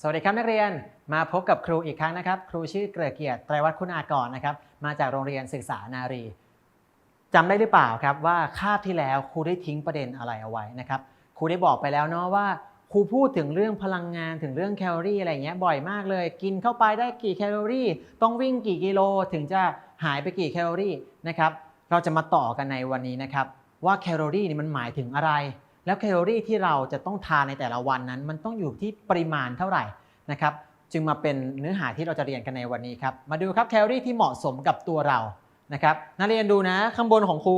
สวัสดีครับนักเรียนมาพบกับครูอีกครั้งนะครับ ครูชื่อเกริกเกียรติไตรวัฒน์คุณากรนะครับ มาจากโรงเรียนศึกษานารีจำได้หรือเปล่าครับว่าคาบที่แล้วครูได้ทิ้งประเด็นอะไรเอาไว้นะครับครูได้บอกไปแล้วเนาะว่าครูพูดถึงเรื่องพลังงานถึงเรื่องแคลอรี่อะไรเงี้ยบ่อยมากเลย กินเข้าไปได้กี่แคลอรี่ ต้องวิ่งกี่กิโลถึงจะหายไปกี่แคลอรี่นะครับเราจะมาต่อกันในวันนี้นะครับว่าแคลอรี่นี่มันหมายถึงอะไร แล้วแคลอรี่ที่เราจะต้องทานในแต่ละวันนั้น มันต้องอยู่ที่ปริมาณเท่าไหร่นะครับจึงมาเป็นเนื้อหาที่เราจะเรียนกันในวันนี้ครับมาดูครับแคลอรี่ที่เหมาะสมกับตัวเรานะครับนักเรียนดูนะข้างบนของครู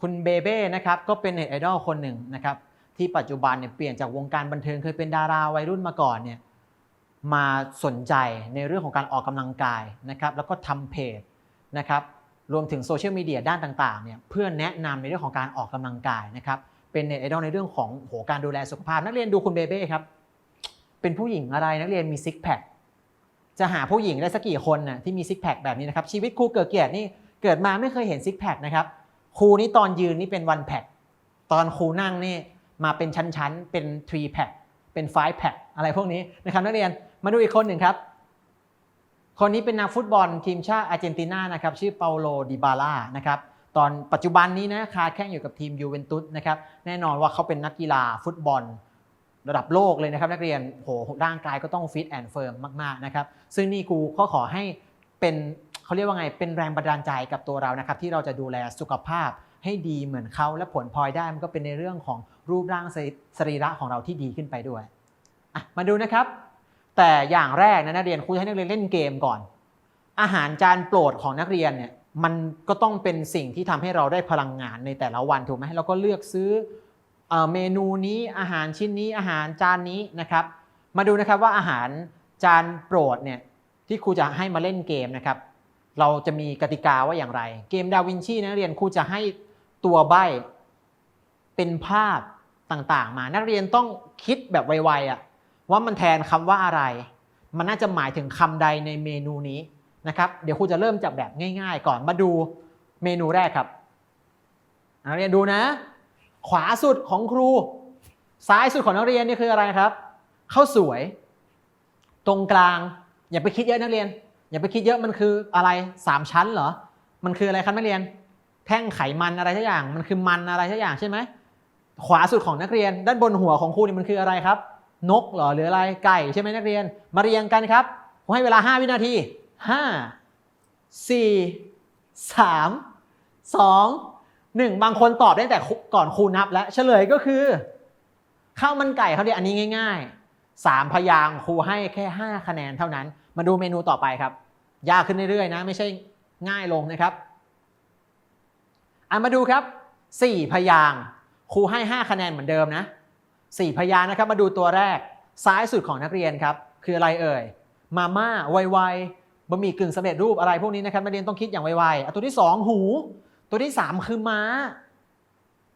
คุณเบเบ้นะครับก็เป็นเน็ตไอดอลคนหนึ่งนะครับที่ปัจจุบันเนี่ยเปลี่ยนจากวงการบันเทิงเคยเป็นดาราวัยรุ่นมาก่อนเนี่ยมาสนใจในเรื่องของการออกกำลังกายนะครับแล้วก็ทำเพจนะครับรวมถึงโซเชียลมีเดียด้านต่างๆเนี่ยเพื่อแนะนำในเรื่องของการออกกำลังกายนะครับ เป็นเน็ตไอดอลในเรื่องของโหการดูแลสุขภาพ นักเรียนดูคุณเบเบ้ครับ เป็นผู้หญิงอะไรนักเรียนมีซิกแพคจะหาผู้หญิงได้สักกี่คนน่ะที่มีซิกแพคแบบนี้นะครับชีวิตครูเกิดเกียรตินี่เกิดมาไม่เคยเห็นซิกแพคนะครับครูนี่ตอนยืนนี่เป็นวันแพคตอนครูนั่งนี่มาเป็นชั้นๆเป็นทรีแพคเป็นไฟแพคอะไรพวกนี้นะครับนักเรียนมาดูอีกคนหนึ่งครับคนนี้เป็นนักฟุตบอลทีมชาติอาร์เจนตินานะครับชื่อเปาโลดิบาล่านะครับ ตอนปัจจุบันนี้นะคาแข่งอยู่กับทีมยูเวนตุสนะครับแน่นอนว่าเขาเป็นนักกีฬาฟุตบอล ระดับโลกเลยนะครับ นักเรียนโหร่างกายก็ต้องฟิตแอนด์เฟิร์มมาก ๆ นะครับ ซึ่งนี่ครูก็ขอให้เป็นเขาเรียกว่าไงเป็นแรงบันดาลใจกับตัวเรานะครับ ที่เราจะดูแลสุขภาพให้ดีเหมือนเขาและผลพลอยได้มันก็เป็นในเรื่องของรูปร่างสรีระของเราที่ดีขึ้นไปด้วยมาดูนะครับ แต่อย่างแรกนะนักเรียนครูให้นักเรียนเล่นเกมก่อน อาหารจานโปรดของนักเรียนเนี่ย มันก็ต้องเป็นสิ่งที่ทำให้เราได้พลังงานในแต่ละวันถูกไหมเราก็เลือกซื้อเอ่อเมนูนี้อาหารชิ้นนี้อาหารจานนี้นะครับ มาดูนะครับว่าอาหารจานโปรดเนี่ยที่ครูจะให้มาเล่นเกมนะครับ เราจะมีกติกาว่าอย่างไร เกมดาวินชีนักเรียนครูจะให้ตัวใบเป็นภาพต่างๆ มานักเรียนต้องคิดแบบไวๆอะว่ามันแทนคำว่าอะไร มันน่าจะหมายถึงคำใดในเมนูนี้ นะครับ เดี๋ยวครูจะเริ่มจากแบบง่าย ๆ ก่อนมาดูเมนูแรกครับนักเรียนดูนะ ขวาสุดของครู ซ้ายสุดของนักเรียนนี่คืออะไรครับข้าวสวย ตรงกลาง อย่าไปคิดเยอะนักเรียน อย่าไปคิดเยอะมันคืออะไรสามชั้นเหรอมันคืออะไรครับนักเรียน แท่งไขมันอะไรสักอย่าง มันคือมันอะไรสักอย่างใช่ไหมขวาสุดของนักเรียน ด้านบนหัวของครูนี่มันคืออะไรครับ นกเหรอหรืออะไรไก่ใช่ไหมนักเรียน มาเรียงกันครับผมให้เวลา 5 วินาที 5 4 3 2หนึ่งบางคนตอบได้แต่ก่อนครูนับแล้วเฉลยก็คือข้าวมันไก่เขาเนี่ยอันนี้ง่ายๆสามพยางครูให้แค่5คะแนนเท่านั้น มาดูเมนูต่อไปครับ ยากขึ้นเรื่อยๆนะ ไม่ใช่ง่ายลงนะครับอะมาดูครับ4พยางครูให้5คะแนนเหมือนเดิมนะ4พยางนะครับ มาดูตัวแรกซ้ายสุดของนักเรียนครับ คืออะไรเอ่ย มาม่าไวๆ บะหมี่กึ่งสำเร็จรูปอะไรพวกนี้นะครับนักเรียนต้องคิดอย่างไวๆตัวที่ 2 หู ตัวที่ 3 คือม้า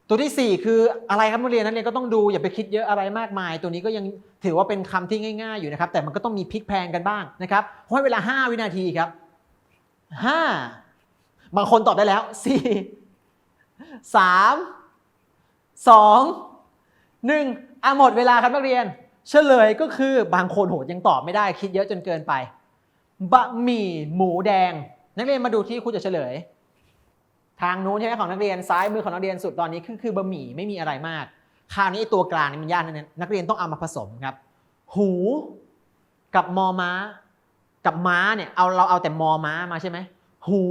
ตัวทีสี่4 คืออะไรครับนักเรียนนักเรียนก็ต้องดูอย่าไปคิดเยอะอะไรมากมาย ตัวนี้ก็ยังถือว่าเป็นคำที่ง่าย ๆอยู่นะครับ แต่มันก็ต้องมีพลิกแพลงกันบ้างนะครับให้เวลา 5 วินาทีครับ 5 บางคนตอบได้แล้ว 4 3 2 1อะหมดเวลาครับนักเรียน เฉลยก็คือบางคนโหยังตอบไม่ได้คิดเยอะจนเกินไป บะหมี่หมูแดง นักเรียนมาดูที่ครูจะเฉลย ทางนู้นใช่ไหมของนักเรียนซ้ายมือของนักเรียนสุดตอนนี้คือคือบะหมี่ไม่มีอะไรมาก คราวนี้ตัวกลางนี่มันยากนะนักเรียนต้องเอามาผสมครับ หูกับมอม้า กับม้าเนี่ยเอาเราเอาแต่มอม้ามาใช่ไหมหู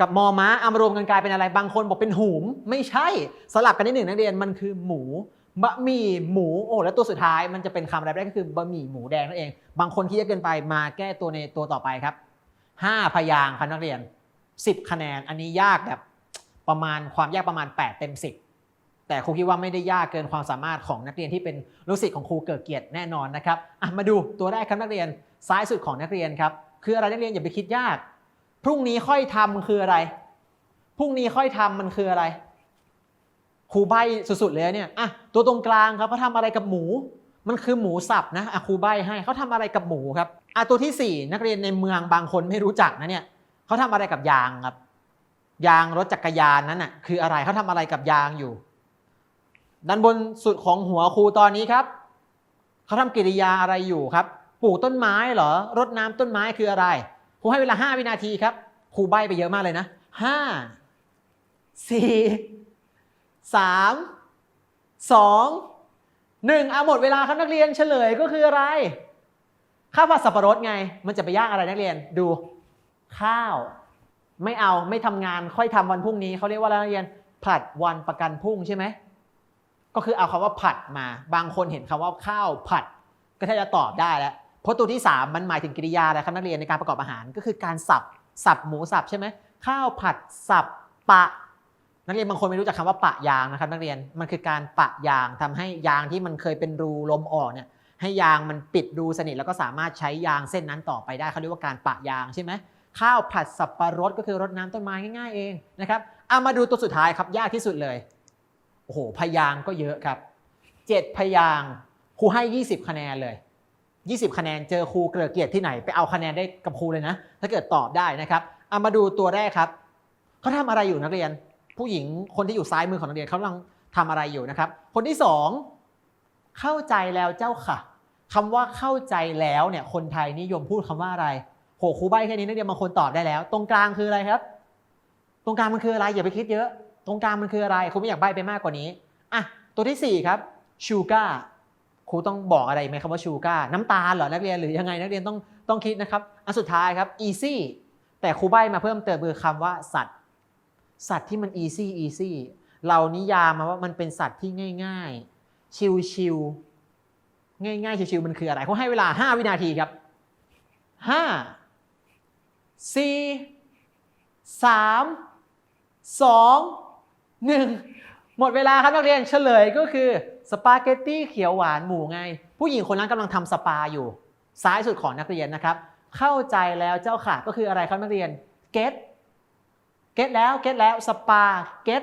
กับมอม้าเอามารวมกันกลายเป็นอะไรบางคนบอกเป็นหูม ไม่ใช่สลับกันนิดหนึ่งนักเรียนมันคือหมู บะหมี่หมูโอ้แล้วตัวสุดท้ายมันจะเป็นคำอะไรได้ก็คือบะหมี่หมูแดงนั่นเอง บางคนคิดเยอะเกินไปมาแก้ตัวในตัวต่อไปครับห้าพยางค์ครับนักเรียน 10 คะแนน อันนี้ยากแบบประมาณความยากประมาณ 8 เต็ม 10 แต่ครูคิดว่าไม่ได้ยากเกินความสามารถของนักเรียนที่เป็นลูกศิษย์ของครูเกิดเกียรติแน่นอนนะครับอะมาดูตัวแรกครับนักเรียนซ้ายสุดของนักเรียนครับคืออะไรนักเรียนอย่าไปคิดยาก พรุ่งนี้ค่อยทำคืออะไร พรุ่งนี้ค่อยทำมันคืออะไร ครูใบสุดๆเลยเนี่ยอะตัวตรงกลางครับเขาทำอะไรกับหมู มันคือหมูสับนะอะครูใบให้เขาทำอะไรกับหมูครับอะตัวที่สี่นักเรียนในเมืองบางคนไม่รู้จักนะเนี่ยเขาทำอะไรกับยางครับ ยางรถจักรยานนั้นน่ะคืออะไรเขาทำอะไรกับยางอยู่ ด้านบนสุดของหัวครูตอนนี้ครับเขาทำกิริยาอะไรอยู่ครับปลูกต้นไม้เหรอรดน้ำต้นไม้คืออะไรครูให้เวลา 5 วินาทีครับครูใบไปเยอะมากเลยนะ5 4 3 2 1เอาหมดเวลาครับนักเรียนเฉลยก็คืออะไร ข้าวผัดสับปะรดไง มันจะไปยากอะไรนักเรียนดู ข้าว ไม่เอาไม่ทำงานค่อยทำวันพรุ่งนี้เขาเรียกว่าอะไรนักเรียนผัดวันประกันพรุ่งใช่ไหมก็คือเอาคำว่าผัดมา บางคนเห็นคำว่าข้าวผัด ก็แทบจะตอบได้แล้วเพราะตัวที่ 3 มันหมายถึงกริยาอะไรครับนักเรียนในการประกอบอาหารก็คือการสับสับหมูสับใช่ไหมข้าวผัดสับปะ นักเรียนบางคนไม่รู้จักคำว่าปะยางนะครับ นักเรียนมันคือการปะยางทำให้ยางที่มันเคยเป็นรูลมออกเนี่ยให้ยางมันปิดรูสนิทแล้วก็สามารถใช้ยางเส้นนั้นต่อไปได้เขาเรียกว่าการปะยางใช่ไหมข้าวผัดสับปะรดก็คือรดน้ำต้นไม้ง่ายๆเองนะครับเอามาดูตัวสุดท้ายครับยากที่สุดเลยโอ้โหพยางก็เยอะครับ7พยางครูให้ 20 คะแนนเลย 20 คะแนนเจอครูเกลือเกียรติที่ไหนไปเอาคะแนนได้กับครูเลยนะ ถ้าเกิดตอบได้นะครับเอามาดูตัวแรกครับเขาทำอะไรอยู่นักเรียน ผู้หญิงคนที่อยู่ซ้ายมือของนักเรียนเขากำลังทำอะไรอยู่นะครับ คนที่สองเข้าใจแล้วเจ้าค่ะคำว่าเข้าใจแล้วเนี่ยคนไทยนิยมพูดคำว่าอะไรโหครูใบแค่นี้นักเรียนบางคนตอบได้แล้ว ตรงกลางคืออะไรครับ ตรงกลางมันคืออะไรอย่าไปคิดเยอะ ตรงกลางมันคืออะไรครูไม่อยากใบไปมากกว่านี้อะตัวที่สี่ครับชูการ์ครูต้องบอกอะไรไหมครับว่าชูการ์น้ำตาลเหรอนักเรียนหรือยังไงนักเรียนต้องต้องคิดนะครับอันสุดท้ายครับ easy แต่ครูใบมาเพิ่มเติมคือคำว่าสัตว สัตว์ที่มัน easy easy เรานิยามมาว่ามันเป็นสัตว์ที่ง่าย ๆ ชิวชิวๆง่ายๆชิวๆมันคืออะไรเขาให้เวลา 5 วินาทีครับ 5 4 3 2 1 หมดเวลาครับนักเรียนเฉลยก็คือสปาเกตตี้เขียวหวานหมูไง ผู้หญิงคนนั้นกำลังทำสปาอยู่ ซ้ายสุดของนักเรียนนะครับ เข้าใจแล้วเจ้าค่ะก็คืออะไรครับนักเรียน get เก็ตแล้วเก็ตแล้วสปาเก็ต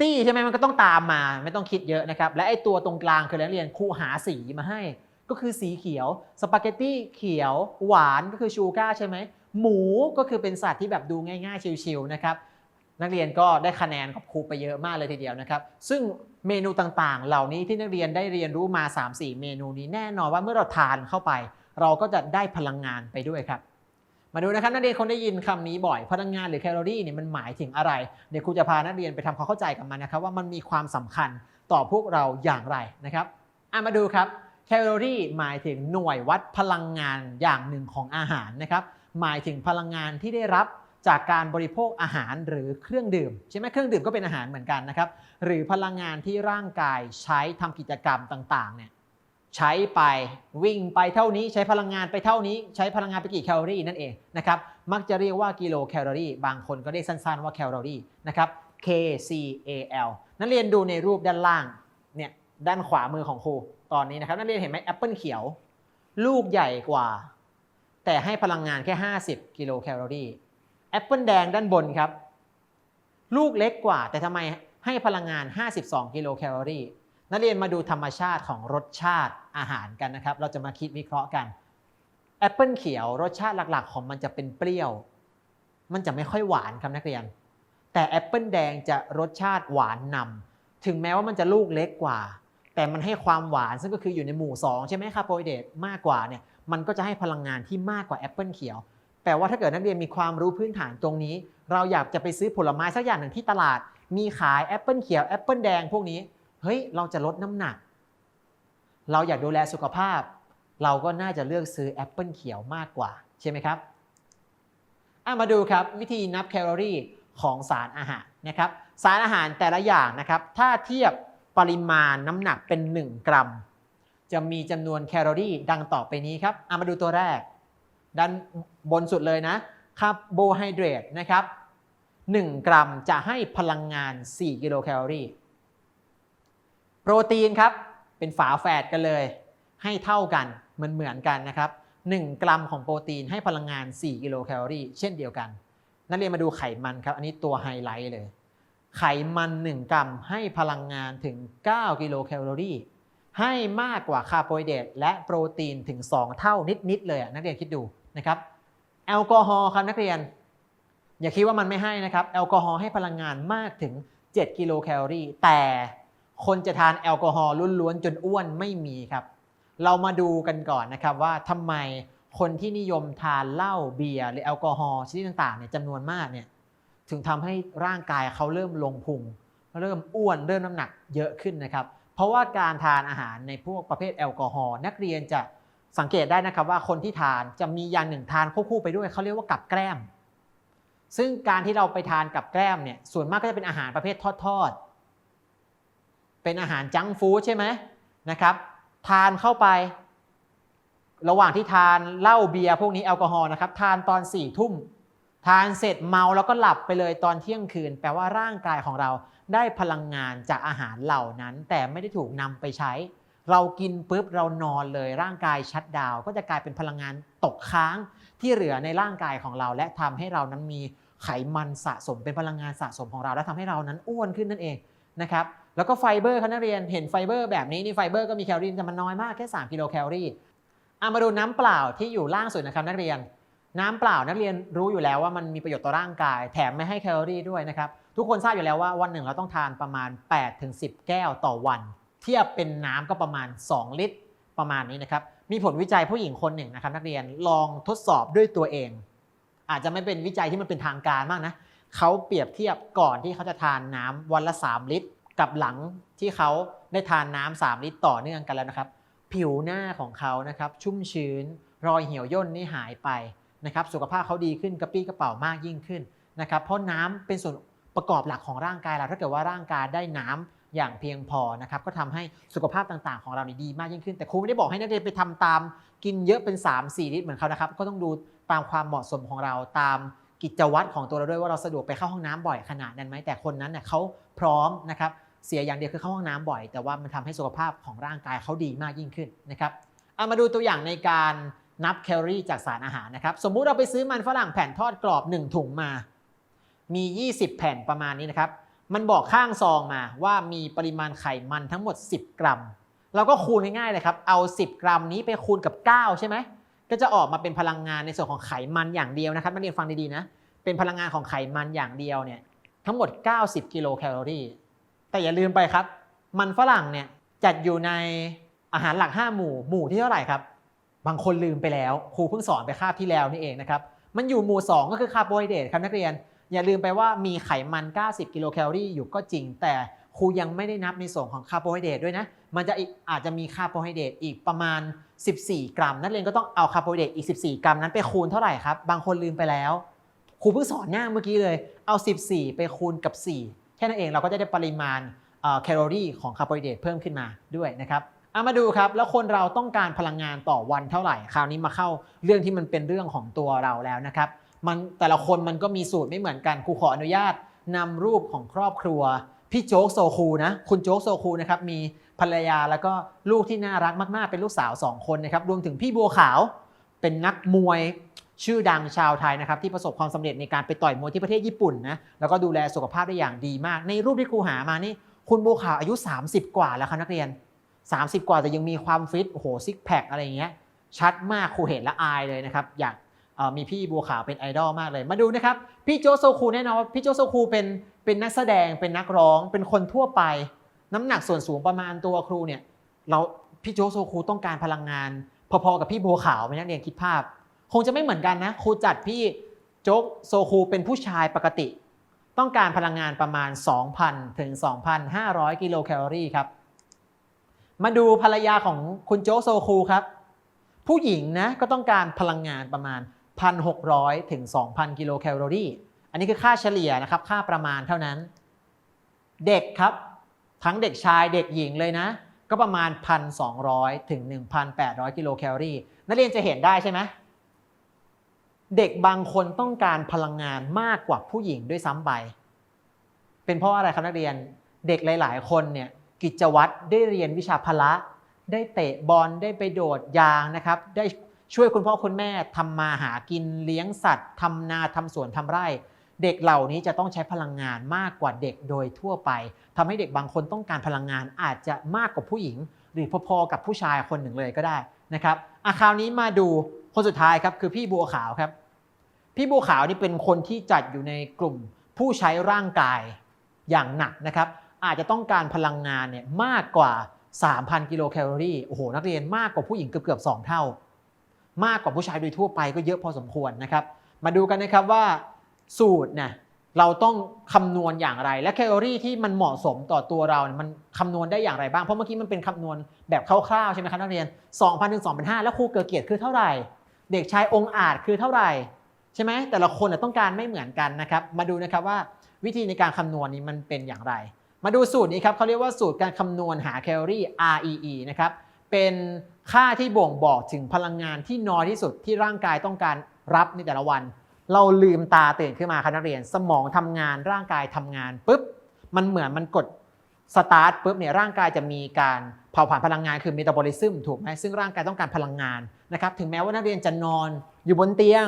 ตี้ใช่ไหมมันก็ต้องตามมาไม่ต้องคิดเยอะนะครับ และไอตัวตรงกลางคือนักเรียนครูหาสีมาให้ ก็คือสีเขียวสปาเกตตี้เขียวหวานก็คือชูการ์ใช่ไหมหมูก็คือเป็นสัตว์ที่แบบดูง่ายๆชิวๆนะครับนักเรียนก็ได้คะแนนกับครูไปเยอะมากเลยทีเดียวนะครับ ซึ่งเมนูต่างๆ เหล่านี้ที่นักเรียนได้เรียนรู้มา 3-4 เมนูนี้แน่นอนว่าเมื่อเราทานเข้าไป เราก็จะได้พลังงานไปด้วยครับ มาดูนะครับนักเรียนคงได้ยินคำนี้บ่อยพลังงานหรือแคลอรี่เนี่ยมันหมายถึงอะไร เดี๋ยวครูจะพานักเรียนไปทำความเข้าใจกับมันนะครับว่ามันมีความสำคัญต่อพวกเราอย่างไรนะครับอะมาดูครับแคลอรี่หมายถึงหน่วยวัดพลังงานอย่างหนึ่งของอาหารนะครับหมายถึงพลังงานที่ได้รับจากการบริโภคอาหารหรือเครื่องดื่มใช่ไหมเครื่องดื่มก็เป็นอาหารเหมือนกันนะครับหรือพลังงานที่ร่างกายใช้ทำกิจกรรมต่างๆเนี่ย ใช้ไปวิ่งไปเท่านี้ใช้พลังงานไปเท่านี้ใช้พลังงานไปกี่แคลอรี่นั่นเองนะครับมักจะเรียกว่ากิโลแคลอรี่บางคนก็เรียกสั้นๆว่าแคลอรี่นะครับ KCAL นักเรียนดูในรูปด้านล่างเนี่ยด้านขวามือของครูตอนนี้นะครับนักเรียนเห็นไหมแอปเปิลเขียว ลูกใหญ่กว่า แต่ให้พลังงานแค่ 50 กิโลแคลอรี่แอปเปิลแดงด้านบนครับ ลูกเล็กกว่า แต่ทำไมให้พลังงาน 52 กิโลแคลอรี่ นักเรียนมาดูธรรมชาติของรสชาติอาหารกันนะครับ เราจะมาคิดวิเคราะห์กันแอปเปิลเขียวรสชาติหลักๆ ของมันจะเป็นเปรี้ยว มันจะไม่ค่อยหวานครับนักเรียน แต่แอปเปิลแดงจะรสชาติหวานนำถึงแม้ว่ามันจะลูกเล็กกว่า แต่มันให้ความหวานซึ่งก็คืออยู่ในหมู่ 2 ใช่ไหมครับโปรไฮเดรตมากกว่าเนี่ยมันก็จะให้พลังงานที่มากกว่าแอปเปิลเขียวแปลว่าถ้าเกิดนักเรียนมีความรู้พื้นฐานตรงนี้ เราอยากจะไปซื้อผลไม้สักอย่างหนึ่งที่ตลาด มีขายแอปเปิลเขียวแอปเปิลแดงพวกนี้ เฮ้ยเราจะลดน้ำหนัก เราอยากดูแลสุขภาพ เราก็น่าจะเลือกซื้อแอปเปิลเขียวมากกว่า ใช่ไหมครับอะมาดูครับวิธีนับแคลอรี่ของสารอาหารนะครับสารอาหารแต่ละอย่างนะครับ ถ้าเทียบปริมาณน้ำหนักเป็น 1 กรัม จะมีจำนวนแคลอรี่ดังต่อไปนี้ครับอะมาดูตัวแรก ด้านบนสุดเลยนะคาร์โบไฮเดรตนะครับ1กรัมจะให้พลังงาน 4 กิโลแคลอรี่ โปรตีนครับเป็นฝาแฝดกันเลย ให้เท่ากันเหมือนเหมือนกันนะครับ1กรัมของโปรตีนให้พลังงาน 4 กิโลแคลอรี่เช่นเดียวกัน นักเรียนมาดูไขมันครับ อันนี้ตัวไฮไลท์เลย ไขมัน 1 กรัมให้พลังงานถึง 9 กิโลแคลอรี่ ให้มากกว่าคาร์โบไฮเดรตและโปรตีนถึง 2 เท่านิด ๆ เลยนักเรียนคิดดูนะครับแอลกอฮอล์ครับนักเรียน อย่าคิดว่ามันไม่ให้นะครับ แอลกอฮอล์ให้พลังงานมากถึง 7 กิโลแคลอรี่ แต่ คนจะทานแอลกอฮอล์ล้วนๆจนอ้วนไม่มีครับ เรามาดูกันก่อนนะครับว่าทำไมคนที่นิยมทานเหล้าเบียร์หรือแอลกอฮอล์ชนิดต่างๆเนี่ยจำนวนมากเนี่ยถึงทำให้ร่างกายเขาเริ่มลงพุง เริ่มอ้วนเริ่มน้ำหนักเยอะขึ้นนะครับ เพราะว่าการทานอาหารในพวกประเภทแอลกอฮอล์นักเรียนจะสังเกตได้นะครับว่าคนที่ทานจะมีอย่างหนึ่งทานควบคู่ไปด้วยเขาเรียกว่ากับแกล้ม ซึ่งการที่เราไปทานกับแกล้มเนี่ยส่วนมากก็จะเป็นอาหารประเภททอดๆ เป็นอาหารจังฟู้ดใช่ไหมนะครับ ทานเข้าไประหว่างที่ทานเหล้าเบียร์พวกนี้แอลกอฮอล์นะครับ ทานตอน4ี่ทุ่ม ทานเสร็จเมาแล้วก็หลับไปเลยตอนเที่ยงคืน แปลว่าร่างกายของเราได้พลังงานจากอาหารเหล่านั้น แต่ไม่ได้ถูกนำไปใช้ เรากินปุ๊บเรานอนเลยร่างกายชัดดาว ก็จะกลายเป็นพลังงานตกค้างที่เหลือในร่างกายของเรา และทำให้เรานั้นมีไขมันสะสมเป็นพลังงานสะสมของเรา และทำให้เรานั้นอ้วนขึ้นนั่นเองนะครับ แล้วก็ไฟเบอร์ครับนักเรียนเห็นไฟเบอร์แบบนี้นี่ไฟเบอร์ก็มีแคลอรี่แต่มันน้อยมากแค่ 3 กิโลแคลอรี่เอามาดูน้ำเปล่าที่อยู่ล่างสุดนะครับนักเรียน น้ำเปล่านักเรียนรู้อยู่แล้วว่ามันมีประโยชน์ต่อร่างกาย แถมไม่ให้แคลอรี่ด้วยนะครับทุกคนทราบอยู่แล้วว่าวันหนึ่งเราต้องทานประมาณ 8-10 แก้วต่อวัน เทียบเป็นน้ำก็ประมาณ 2 ลิตรประมาณนี้นะครับมีผลวิจัยผู้หญิงคนหนึ่งนะครับนักเรียนลองทดสอบด้วยตัวเอง อาจจะไม่เป็นวิจัยที่มันเป็นทางการมากนะเขาเปรียบเทียบก่อนที่เขาจะทานน้ำวันละ 3 ลิตร กับหลังที่เขาได้ทานน้ำ3ลิตรต่อเนื่องกันแล้วนะครับ ผิวหน้าของเขานะครับชุ่มชื้น รอยเหี่ยวย่นนี่หายไปนะครับ สุขภาพเขาดีขึ้นกระปี้กระเป๋ามากยิ่งขึ้นนะครับ เพราะน้ำเป็นส่วนประกอบหลักของร่างกายเราถ้าเกิดว่าร่างกายได้น้ำอย่างเพียงพอนะครับก็ทำให้สุขภาพต่างๆ ของเรานี่ดีมากยิ่งขึ้น แต่ครูไม่ได้บอกให้นักเรียนไปทำตามกินเยอะเป็น 3-4 ลิตรเหมือนเขานะครับ ก็ต้องดูตามความเหมาะสมของเราตามกิจวัตรของตัวเราด้วยว่าเราสะดวกไปเข้าห้องน้ำบ่อยขนาดนั้นไหมแต่คนนั้นเนี่ยเขาพร้อมนะครับ เสียอย่างเดียวคือเข้าห้องน้ำบ่อย แต่ว่ามันทำให้สุขภาพของร่างกายเขาดีมากยิ่งขึ้นนะครับเอามาดูตัวอย่างในการนับแคลอรี่จากสารอาหารนะครับ สมมุติเราไปซื้อมันฝรั่งแผ่นทอดกรอบ 1 ถุงมา มี 20 แผ่นประมาณนี้นะครับ มันบอกข้างซองมาว่ามีปริมาณไขมันทั้งหมด 10 กรัม เราก็คูณง่ายๆเลยครับ เอา 10 กรัมนี้ไปคูณกับ 9 ใช่ไหม ก็จะออกมาเป็นพลังงานในส่วนของไขมันอย่างเดียวนะครับนักเรียนฟังดีๆนะ เป็นพลังงานของไขมันอย่างเดียวเนี่ยทั้งหมด 90 กิโลแคลอรี่ แต่อย่าลืมไปครับ มันฝรั่งเนี่ยจัดอยู่ในอาหารหลัก 5 หมู่ หมู่ที่เท่าไหร่ครับ บางคนลืมไปแล้ว ครูเพิ่งสอนไปคาบที่แล้วนี่เองนะครับ มันอยู่หมู่ 2 ก็คือคาร์โบไฮเดรตครับนักเรียน อย่าลืมไปว่ามีไขมัน 90 กิโลแคลอรี่อยู่ก็จริง แต่ครูยังไม่ได้นับในส่วนของคาร์โบไฮเดรตด้วยนะ มันจะอีกอาจจะมีคาร์โบไฮเดรตอีกประมาณ 14 กรัม นักเรียนก็ต้องเอาคาร์โบไฮเดรตอีก 14 กรัมนั้นไปคูณเท่าไหร่ครับ บางคนลืมไปแล้ว ครูเพิ่งสอนหน้าเมื่อกี้เลย เอา 14 ไปคูณกับ 4 แค่นั้นเองเราก็จะได้ปริมาณแคลอรี่ของคาร์โบไฮเดรตเพิ่มขึ้นมาด้วยนะครับเอามาดูครับแล้วคนเราต้องการพลังงานต่อวันเท่าไหร่ คราวนี้มาเข้าเรื่องที่มันเป็นเรื่องของตัวเราแล้วนะครับมันแต่ละคนมันก็มีสูตรไม่เหมือนกันครูขออนุญาตนำรูปของครอบครัวพี่โจ๊กโซคูนะคุณโจ๊กโซคูนะครับมีภรรยาแล้วก็ลูกที่น่ารักมากๆ เป็นลูกสาว 2 คนนะครับรวมถึงพี่บัวขาวเป็นนักมวย ชื่อดังชาวไทยนะครับที่ประสบความสำเร็จในการไปต่อยมวยที่ประเทศญี่ปุ่นนะแล้วก็ดูแลสุขภาพได้อย่างดีมาก ในรูปที่ครูหามานี่คุณโบขาวอายุ 30 กว่าแล้วครับนักเรียน 30 กว่าแต่ยังมีความฟิตโอ้โหซิกแพคอะไรเงี้ยชัดมากครูเห็นและอายเลยนะครับอยากมีพี่บัวขาวเป็นไอดอลมากเลย มาดูนะครับ พี่โจโซคูแน่นอนว่าพี่โจโซคูเป็นเป็นนักแสดงเป็นนักร้อง เป็นคนทั่วไป น้ำหนักส่วนสูงประมาณตัวครูเนี่ยเราพี่โจโซคูต้องการพลังงาน พอๆกับพี่บัวขาวไหมนักเรียนคิดภาพ คงจะไม่เหมือนกันนะครูจัดพี่โจ๊กโซคูเป็นผู้ชายปกติ ต้องการพลังงานประมาณ 2,000 ถึง 2,500 กิโลแคลอรี่ครับ มาดูภรรยาของคุณโจ๊กโซคูครับ ผู้หญิงนะก็ต้องการพลังงานประมาณ 1,600 ถึง 2,000 กิโลแคลอรี่ อันนี้คือค่าเฉลี่ยนะครับ ค่าประมาณเท่านั้น เด็กครับ ทั้งเด็กชายเด็กหญิงเลยนะ ก็ประมาณ 1,200 ถึง 1,800 กิโลแคลอรี่ นักเรียนจะเห็นได้ใช่ไหม เด็กบางคนต้องการพลังงานมากกว่าผู้หญิงด้วยซ้ำไป เป็นเพราะอะไรครับนักเรียน เด็กหลาย ๆ คนเนี่ยกิจวัตรได้เรียนวิชาพละ ได้เตะบอล ได้ไปโดดยางนะครับ ได้ช่วยคุณพ่อคุณแม่ทำมาหากินเลี้ยงสัตว์ทำนาทำสวนทำไร่ เด็กเหล่านี้จะต้องใช้พลังงานมากกว่าเด็กโดยทั่วไปทำให้เด็กบางคนต้องการพลังงานอาจจะมากกว่าผู้หญิง หรือพอๆกับผู้ชายคนหนึ่งเลยก็ได้นะครับอะคราวนี้มาดูคนสุดท้ายครับคือพี่บัวขาวครับ พี่บัวขาวนี่เป็นคนที่จัดอยู่ในกลุ่มผู้ใช้ร่างกายอย่างหนักนะครับ อาจจะต้องการพลังงานเนี่ยมากกว่า 3,000 กิโลแคลอรี่โอ้โหนักเรียนมากกว่าผู้หญิงเกือบเกือบๆ2เท่า มากกว่าผู้ชายโดยทั่วไปก็เยอะพอสมควรนะครับ มาดูกันนะครับว่าสูตรเนี่ยเราต้องคำนวณอย่างไร และแคลอรี่ที่มันเหมาะสมต่อตัวเราเนี่ยมันคำนวณได้อย่างไรบ้าง เพราะเมื่อกี้มันเป็นคำนวณแบบคร่าวๆใช่ไหมครับนักเรียน 2,000ถึง2,500แล้วครูเกิดเกียรติคือเท่าไหร่ เด็กชายองค์อาจคือเท่าไหร่ ใช่ไหมแต่ละคนต้องการไม่เหมือนกันนะครับ มาดูนะครับว่าวิธีในการคำนวณนี้มันเป็นอย่างไร มาดูสูตรนี้ครับเขาเรียกว่าสูตรการคำนวณหาแคลอรี่ REE นะครับเป็นค่าที่บ่งบอกถึงพลังงานที่น้อยที่สุดที่ร่างกายต้องการรับในแต่ละวัน เราลืมตาตื่นขึ้นมาครับนักเรียน สมองทำงานร่างกายทำงานปุ๊บมันเหมือนมันกดสตาร์ทปุ๊บเนี่ยร่างกายจะมีการเผาผลาญพลังงานคือเมตาบอลิซึมถูกไหมซึ่งร่างกายต้องการพลังงานนะครับถึงแม้ว่านักเรียนจะนอนอยู่บนเตียง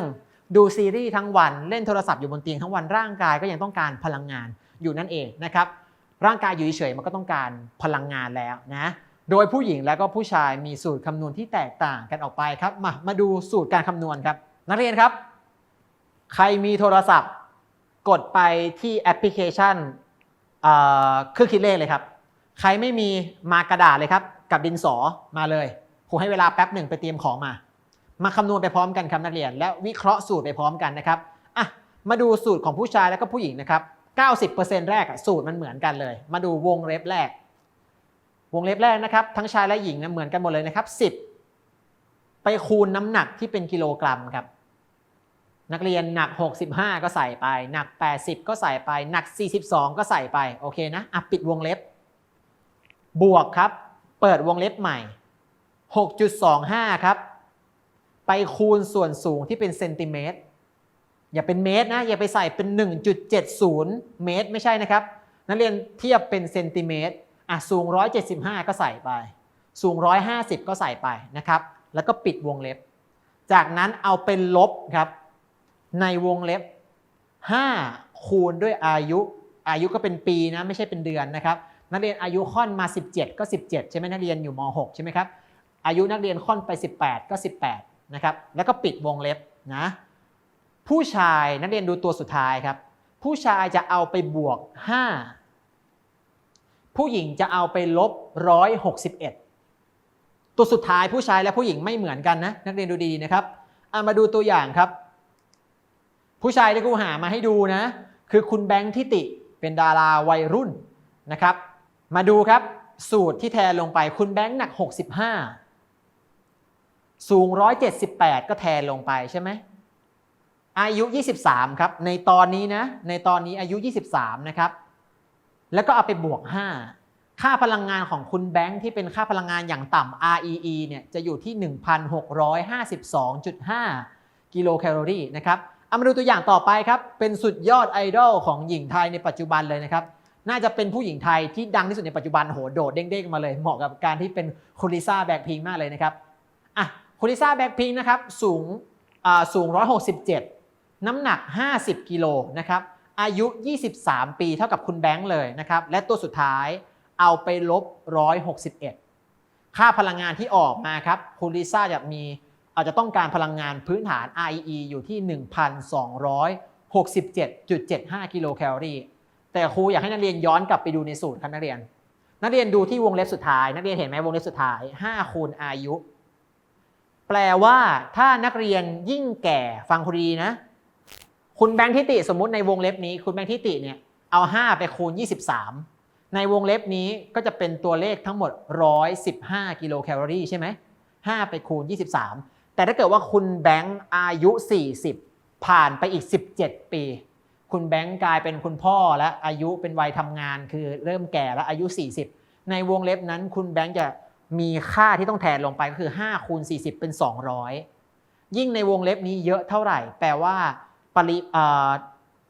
ดูซีรีส์ทั้งวันเล่นโทรศัพท์อยู่บนเตียงทั้งวันร่างกายก็ยังต้องการพลังงานอยู่นั่นเองนะครับร่างกายอยู่เฉยๆมันก็ต้องการพลังงานแล้วนะโดยผู้หญิงและก็ผู้ชายมีสูตรคำนวณที่แตกต่างกันออกไปครับมามาดูสูตรการคำนวณครับ นักเรียนครับ ใครมีโทรศัพท์ กดไปที่แอปพลิเคชันเครื่องคิดเลขเลยครับ ใครไม่มีมากระดาษเลยครับ กับดินสอมาเลยครูให้เวลาแป๊บหนึ่งไปเตรียมของมา มาคำนวณไปพร้อมกันครับนักเรียน และวิเคราะห์สูตรไปพร้อมกันนะครับอะมาดูสูตรของผู้ชายและก็ผู้หญิงนะครับ90%แรกสูตรมันเหมือนกันเลย มาดูวงเล็บแรก วงเล็บแรกนะครับ ทั้งชายและหญิงเหมือนกันหมดเลยนะครับ 10 ไปคูณน้ำหนักที่เป็นกิโลกรัมครับ นักเรียนหนัก 65 ก็ใส่ไป หนัก 80 ก็ใส่ไป หนัก 42 ก็ใส่ไป โอเคนะอะปิดวงเล็บ บวกครับ เปิดวงเล็บใหม่ 6.25 ครับ ไปคูณส่วนสูงที่เป็นเซนติเมตร อย่าเป็นเมตรนะ อย่าไปใส่เป็น 1.70 เมตร ไม่ใช่นะครับ นักเรียนเทียบเป็นเซนติเมตร อะสูง 175 ก็ใส่ไป สูง 150 ก็ใส่ไปนะครับ แล้วก็ปิดวงเล็บ จากนั้นเอาเป็นลบครับ ในวงเล็บ 5 คูณด้วยอายุ อายุก็เป็นปีนะ ไม่ใช่เป็นเดือนนะครับ นักเรียนอายุค่อนมา 17 ก็ 17 ใช่ไหมนักเรียนอยู่ม .6 ใช่ไหมครับ อายุนักเรียนค่อนไป 18 ก็ 18 นะครับ แล้วก็ปิดวงเล็บนะ ผู้ชายนักเรียนดูตัวสุดท้ายครับ ผู้ชายจะเอาไปบวก 5 ผู้หญิงจะเอาไปลบ 161 ตัวสุดท้ายผู้ชายและผู้หญิงไม่เหมือนกันนะ นักเรียนดูดีๆนะครับเอามาดูตัวอย่างครับ ผู้ชายที่กูหามาให้ดูนะ คือคุณแบงค์ทิติเป็นดาราวัยรุ่นนะครับ มาดูครับสูตรที่แทนลงไปคุณแบงค์หนัก 65 สูง 178 ก็แทนลงไปใช่ไหมอายุ 23 ครับ ในตอนนี้นะ ในตอนนี้อายุ 23 นะครับ แล้วก็เอาไปบวก 5 ค่าพลังงานของคุณแบงค์ที่เป็นค่าพลังงานอย่างต่ำ REE เนี่ยจะอยู่ที่ 1,652.5 กิโลแคลอรี่นะครับเอามาดูตัวอย่างต่อไปครับ เป็นสุดยอดไอดอลของหญิงไทยในปัจจุบันเลยนะครับ น่าจะเป็นผู้หญิงไทยที่ดังที่สุดในปัจจุบันโหโดดเด้งๆมาเลย เหมาะกับการที่เป็นคุณลิซ่าแบ็คพิงมากเลยนะครับ คุณลิซ่าแบ็คพิงนะครับสูงสูง 167 น้ำหนัก 50 กิโลนะครับอายุ 23 ปีเท่ากับคุณแบงค์เลยนะครับและตัวสุดท้ายเอาไปลบ 161 ค่าพลังงานที่ออกมาครับคุณลิซ่าจะมีอาจจะต้องการพลังงานพื้นฐาน IEE อยู่ที่ 1,267.75 กิโลแคลอรี่แต่ครูอยากให้นักเรียนย้อนกลับไปดูในสูตรครับนักเรียน นักเรียนดูที่วงเล็บสุดท้าย นักเรียนเห็นไหมวงเล็บสุดท้าย5คูณอายุ แปลว่าถ้านักเรียนยิ่งแก่ฟังครูดีนะ คุณแบงค์ทิติสมมุติในวงเล็บนี้ คุณแบงค์ทิติเนี่ยเอา 5 ไปคูณ 23 ในวงเล็บนี้ก็จะเป็นตัวเลขทั้งหมด 115 กิโลแคลอรี่ใช่ไหม5ไปคูณ 23 แต่ถ้าเกิดว่าคุณแบงค์อายุ 40 ผ่านไปอีก 17 ปี คุณแบงค์กลายเป็นคุณพ่อและอายุเป็นวัยทำงานคือเริ่มแก่แล้วอายุ 40 ในวงเล็บนั้นคุณแบงค์จะ มีค่าที่ต้องแทนลงไปก็คือ5คูณ40 เป็น 200 ยิ่งในวงเล็บนี้เยอะเท่าไหร่ แปลว่าปริ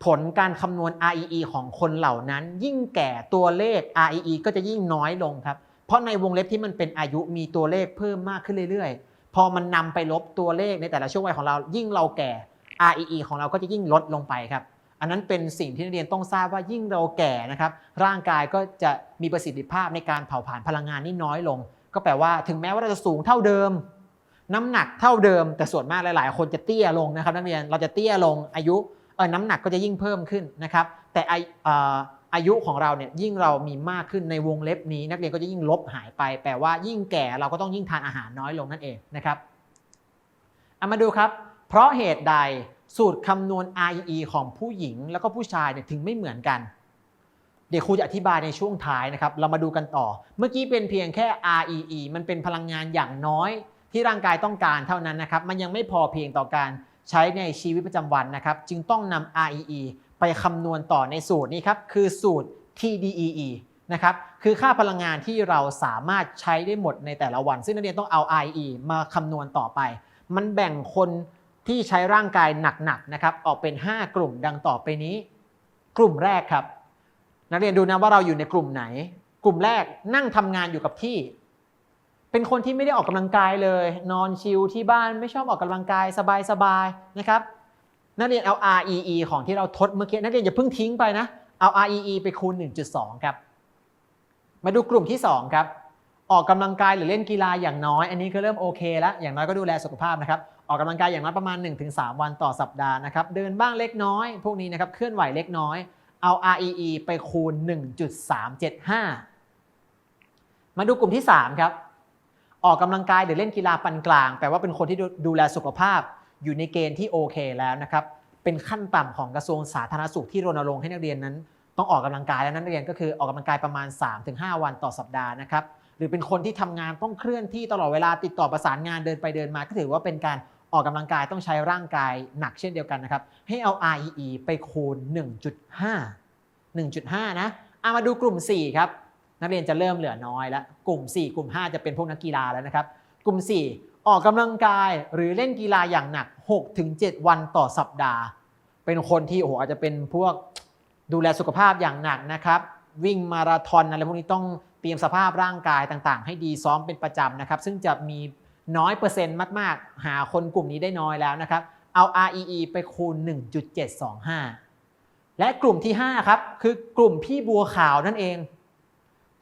ผลการคำนวณ REE ของคนเหล่านั้น ยิ่งแก่ตัวเลข REE ก็จะยิ่งน้อยลงครับ เพราะในวงเล็บที่มันเป็นอายุมีตัวเลขเพิ่มมากขึ้นเรื่อยๆ พอมันนำไปลบตัวเลขในแต่ละช่วงวัยของเรา ยิ่งเราแก่ REE ของเราก็จะยิ่งลดลงไปครับ อันนั้นเป็นสิ่งที่นักเรียนต้องทราบว่ายิ่งเราแก่นะครับ ร่างกายก็จะมีประสิทธิภาพในการเผาผลาญพลังงานนี่น้อยลง ก็แปลว่าถึงแม้ว่าเราจะสูงเท่าเดิม น้ำหนักเท่าเดิม แต่ส่วนมากหลาย ๆ คนจะเตี้ยลงนะครับนักเรียนเราจะเตี้ยลงอายุเออน้ำหนักก็จะยิ่งเพิ่มขึ้นนะครับ แต่ออายุของเราเนี่ยยิ่งเรามีมากขึ้นในวงเล็บนี้ นักเรียนก็จะยิ่งลบหายไป แปลว่ายิ่งแก่เราก็ต้องยิ่งทานอาหารน้อยลงนั่นเองนะครับเอามาดูครับ เพราะเหตุใดสูตรคำนวณ REE ของผู้หญิงแล้วก็ผู้ชายเนี่ยถึงไม่เหมือนกัน เดี๋ยวครูจะอธิบายในช่วงท้ายนะครับ เรามาดูกันต่อ เมื่อกี้เป็นเพียงแค่ REE มันเป็นพลังงานอย่างน้อยที่ร่างกายต้องการเท่านั้นนะครับ มันยังไม่พอเพียงต่อการใช้ในชีวิตประจำวันนะครับ จึงต้องนำ REE ไปคำนวณต่อในสูตรนี้ครับ คือสูตร TDEE นะครับ คือค่าพลังงานที่เราสามารถใช้ได้หมดในแต่ละวัน ซึ่งนักเรียนต้องเอา REE มาคำนวณต่อไป มันแบ่งคนที่ใช้ร่างกายหนักๆนะครับ ออกเป็น 5 กลุ่มดังต่อไปนี้ กลุ่มแรกครับ นักเรียนดูนะว่าเราอยู่ในกลุ่มไหน กลุ่มแรกนั่งทำงานอยู่กับที่ เป็นคนที่ไม่ได้ออกกำลังกายเลย นอนชิลที่บ้านไม่ชอบออกกำลังกายสบายๆนะครับนักเรียนเอา REE ของที่เราทดเมื่อกี้นักเรียนอย่าเพิ่งทิ้งไปนะเอา REE ไปคูณ 1.2 ครับ มาดูกลุ่มที่ 2 ครับ ออกกำลังกายหรือเล่นกีฬาอย่างน้อย อันนี้ก็เริ่มโอเคแล้ว อย่างน้อยก็ดูแลสุขภาพนะครับ ออกกำลังกายอย่างน้อยประมาณ 1-3 วันต่อสัปดาห์นะครับ เดินบ้างเล็กน้อย พวกนี้นะครับ เคลื่อนไหวเล็กน้อย เอา REE ไปคูณ 1.375 มาดูกลุ่มที่ 3 ครับ ออกกำลังกายหรือเล่นกีฬาปานกลาง แปลว่าเป็นคนที่ดูดแลสุขภาพอยู่ในเกณฑ์ที่โอเคแล้วนะครับ เป็นขั้นต่ำของกระทรวงสาธารณสุขที่รณรงค์ให้นักเรียนนั้น ต้องออกกำลังกายแล้วนักเรียนก็คือออกกำลังกายประมาณ 3-5 วันต่อสัปดาห์นะครับ หรือเป็นคนที่ทำงานต้องเคลื่อนที่ตลอดเวลาติดต่อประสานงานเดินไปเดินมาก็ถือว่าเป็นการ ออกกำลังกายต้องใช้ร่างกายหนักเช่นเดียวกันนะครับ ให้เอา REE ไปคูณ 1.5 1.5 นะเอามาดูกลุ่ม 4 ครับ นักเรียนจะเริ่มเหลือน้อยแล้ว กลุ่ม 4 กลุ่ม 5 จะเป็นพวกนักกีฬาแล้วนะครับ กลุ่ม 4 ออกกำลังกายหรือเล่นกีฬาอย่างหนัก 6-7 วันต่อสัปดาห์ เป็นคนที่โอ้โหอาจจะเป็นพวกดูแลสุขภาพอย่างหนักนะครับวิ่งมาราธอนอะไรพวกนี้ต้องเตรียมสภาพร่างกายต่างๆ ให้ดีซ้อมเป็นประจำนะครับ ซึ่งจะมี น้อยเปอร์เซ็นต์มาก ๆ หาคนกลุ่มนี้ได้น้อยแล้วนะครับ เอา REE ไปคูณ 1.725 และกลุ่มที่ 5 ครับ คือกลุ่มพี่บัวขาวนั่นเอง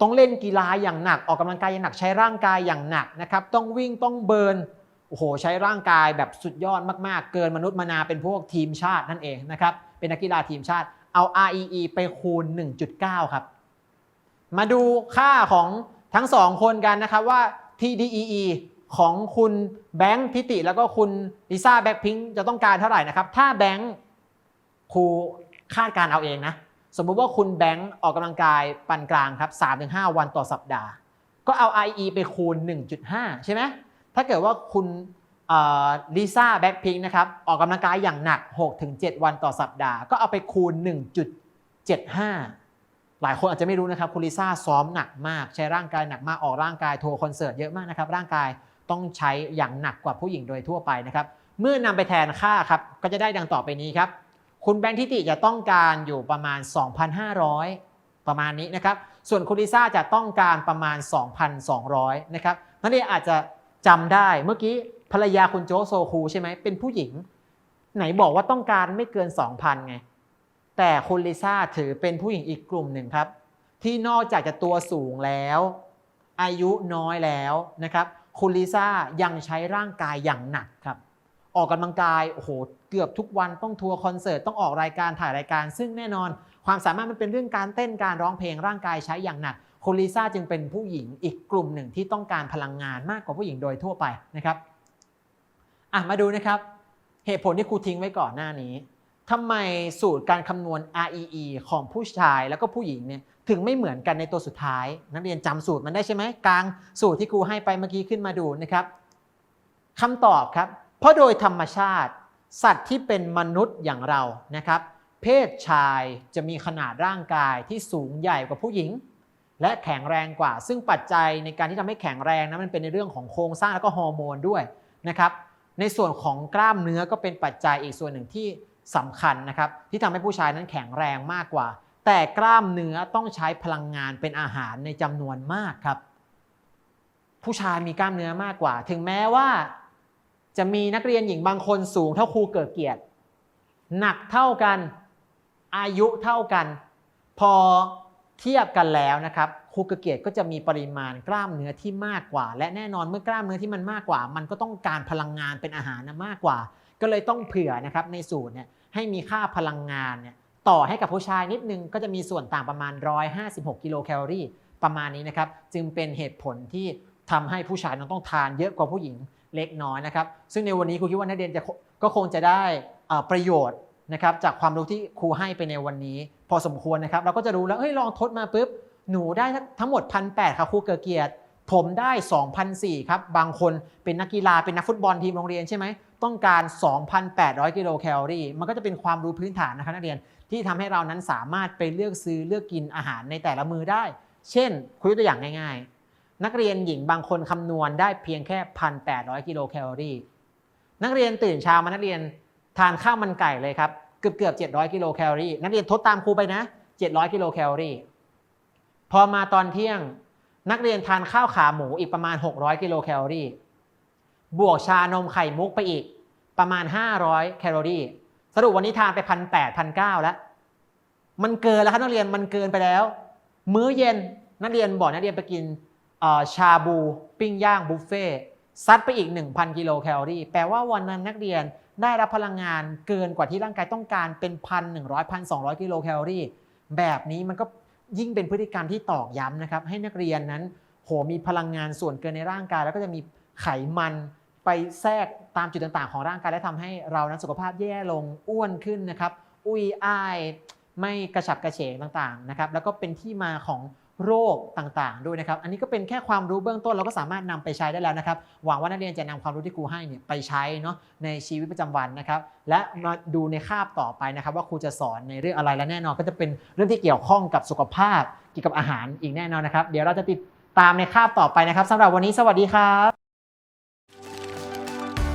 ต้องเล่นกีฬาอย่างหนักออกกำลังกายอย่างหนักใช้ร่างกายอย่างหนักนะครับ ต้องวิ่งต้องเบิร์นโอ้โหใช้ร่างกายแบบสุดยอดมากๆ เกินมนุษย์มนาเป็นพวกทีมชาตินั่นเองนะครับเป็นนักกีฬาทีมชาติเอา REE ไปคูณ 1.9 ครับ มาดูค่าของทั้งสองคนกันนะครับว่า TDEE ของคุณแบงค์ทิติแล้วก็คุณลิซ่าแบ็คพิงจะต้องการเท่าไหร่นะครับ ถ้าแบงค์ครูคาดการเอาเองนะ สมมุติว่าคุณแบงค์ออกกำลังกายปานกลางครับ3-5 วันต่อสัปดาห์ ก็เอา IE ไปคูณ 1.5 ใช่ไหมถ้าเกิดว่าคุณลิซ่าแบ็คพิงนะครับออกกำลังกายอย่างหนัก 6-7 วันต่อสัปดาห์ ก็เอาไปคูณ 1.75 หลายคนอาจจะไม่รู้นะครับคุณลิซ่าซ้อมหนักมาก ใช้ร่างกายหนักมากออกร่างกายทัวร์คอนเสิร์ตเยอะมากนะครับร่างกาย ต้องใช้อย่างหนักกว่าผู้หญิงโดยทั่วไปนะครับ เมื่อนำไปแทนค่าครับก็จะได้ดังต่อไปนี้ครับ คุณแบงค์ทิติจะต้องการอยู่ประมาณ 2,500 ประมาณนี้นะครับ ส่วนคุณลิซ่าจะต้องการประมาณ 2,200 นะครับนักเรียนอาจจะจำได้เมื่อกี้ภรรยาคุณโจโซคูใช่ไหมเป็นผู้หญิง ไหนบอกว่าต้องการไม่เกิน 2,000 ไง แต่คุณลิซ่าถือเป็นผู้หญิงอีกกลุ่มหนึ่งครับ ที่นอกจากจะตัวสูงแล้ว อายุน้อยแล้วนะครับ คุณลิซ่ายังใช้ร่างกายอย่างหนักครับ ออกกำลังกายโอ้โหเกือบทุกวันต้องทัวร์คอนเสิร์ตต้องออกรายการถ่ายรายการ ซึ่งแน่นอน ความสามารถมันเป็นเรื่องการเต้นการร้องเพลงร่างกายใช้อย่างหนักคุณลิซ่าจึงเป็นผู้หญิงอีกกลุ่มหนึ่งที่ต้องการพลังงานมากกว่าผู้หญิงโดยทั่วไปนะครับอะมาดูนะครับ เหตุผลที่ครูทิ้งไว้ก่อนหน้านี้ทำไมสูตรการคำนวณ REE ของผู้ชายแล้วก็ผู้หญิงเนี่ย ถึงไม่เหมือนกันในตัวสุดท้าย นักเรียนจำสูตรมันได้ใช่ไหมกลางสูตรที่ครูให้ไปเมื่อกี้ขึ้นมาดูนะครับคำตอบครับ เพราะโดยธรรมชาติ สัตว์ที่เป็นมนุษย์อย่างเรานะครับ เพศชายจะมีขนาดร่างกายที่สูงใหญ่กว่าผู้หญิง และแข็งแรงกว่า ซึ่งปัจจัยในการที่ทำให้แข็งแรงนะมันเป็นในเรื่องของโครงสร้างแล้วก็ฮอร์โมนด้วยนะครับ ในส่วนของกล้ามเนื้อก็เป็นปัจจัยอีกส่วนหนึ่งที่สำคัญนะครับ ที่ทำให้ผู้ชายนั้นแข็งแรงมากกว่า แต่กล้ามเนื้อต้องใช้พลังงานเป็นอาหารในจำนวนมากครับ ผู้ชายมีกล้ามเนื้อมากกว่า ถึงแม้ว่า จะมีนักเรียนหญิงบางคนสูงเท่าครูเกิดเกียรติ หนักเท่ากันอายุเท่ากัน พอเทียบกันแล้วนะครับครูเกิดเกียรติก็จะมีปริมาณกล้ามเนื้อที่มากกว่า และแน่นอนเมื่อกล้ามเนื้อที่มันมากกว่า มันก็ต้องการพลังงานเป็นอาหารนะมากกว่า ก็เลยต้องเผื่อนะครับในสูตรเนี่ยให้มีค่าพลังงานเนี่ย ต่อให้กับผู้ชายนิดนึงก็จะมีส่วนต่างประมาณ 156 กิโลแคลอรี่ประมาณนี้นะครับ จึงเป็นเหตุผลที่ทำให้ผู้ชายต้องทานเยอะกว่าผู้หญิงเล็กน้อยนะครับ ซึ่งในวันนี้ครูคิดว่านักเรียนจะก็คงจะได้อ่อประโยชน์นะครับจากความรู้ที่ครูให้ไปในวันนี้ พอสมควรนะครับ เราก็จะรู้แล้วเฮ้ยลองทดมาปุ๊บหนูได้ทั้งหมดพันแครับครูเกิดเกียรติ ผมได้2,004ครับบางคนเป็นนักกีฬาเป็นนักฟุตบอลทีมโรงเรียนใช่ไหมต้องการ 2,800 กิโลแคลอรี่ มันก็จะเป็นความรู้พื้นฐานนะครับนักเรียน ที่ทำให้เรานั้นสามารถไปเลือกซื้อเลือกกินอาหารในแต่ละมือได้ เช่นคุยกตัวอย่างง่ายๆ นักเรียนหญิงบางคนคำนวณได้เพียงแค่ 1,800 กิโลแคลอรี่ นักเรียนตื่นเช้ามานักเรียนทานข้าวมันไก่เลยครับเกือบเกือบ700 กิโลแคลอรี่ นักเรียนทดตามครูไปนะ 700 กิโลแคลอรี่ พอมาตอนเที่ยงนักเรียนทานข้าวขาหมูอีกประมาณ 600 กิโลแคลอรี่ บวกชานมไข่มุกไปอีกประมาณ 500 แคลอรี่ สรุปวันนี้ทานไปพันแปดพันเก้าแล้ว มันเกินแล้วครับนักเรียนมันเกินไปแล้ว มื้อเย็นนักเรียนบอกนักเรียนไปกินชาบูปิ้งย่างบุฟเฟ่ซัดไปอีก 1,000 กิโลแคลอรี่ แปลว่าวันนั้นนักเรียนได้รับพลังงานเกินกว่าที่ร่างกายต้องการเป็นพันหนึ่งร้อยพันสองร้อยกิโลแคลอรี่ แบบนี้มันก็ยิ่งเป็นพฤติกรรมที่ตอกย้ำนะครับ ให้นักเรียนนั้น โหมีพลังงานส่วนเกินในร่างกาย แล้วก็จะมีไขมันไปแทรก ตามจุดต่างๆ ของร่างกายและทำให้เรานั้นสุขภาพแย่ลงอ้วนขึ้นนะครับ อุ้ยอ้ายไม่กระฉับกระเฉงต่างๆนะครับแล้วก็เป็นที่มาของโรคต่างๆ ด้วยนะครับ อันนี้ก็เป็นแค่ความรู้เบื้องต้นเราก็สามารถนำไปใช้ได้แล้วนะครับ หวังว่านักเรียนจะนำความรู้ที่ครูให้เนี่ยไปใช้เนาะในชีวิตประจำวันนะครับ และมาดูในคาบต่อไปนะครับ ว่าครูจะสอนในเรื่องอะไรและแน่นอน ก็จะเป็นเรื่องที่เกี่ยวข้องกับสุขภาพเกี่ยวกับอาหารอีกแน่นอนนะครับ เดี๋ยวเราจะติดตามในคาบต่อไปนะครับสำหรับวันนี้สวัสดีครับ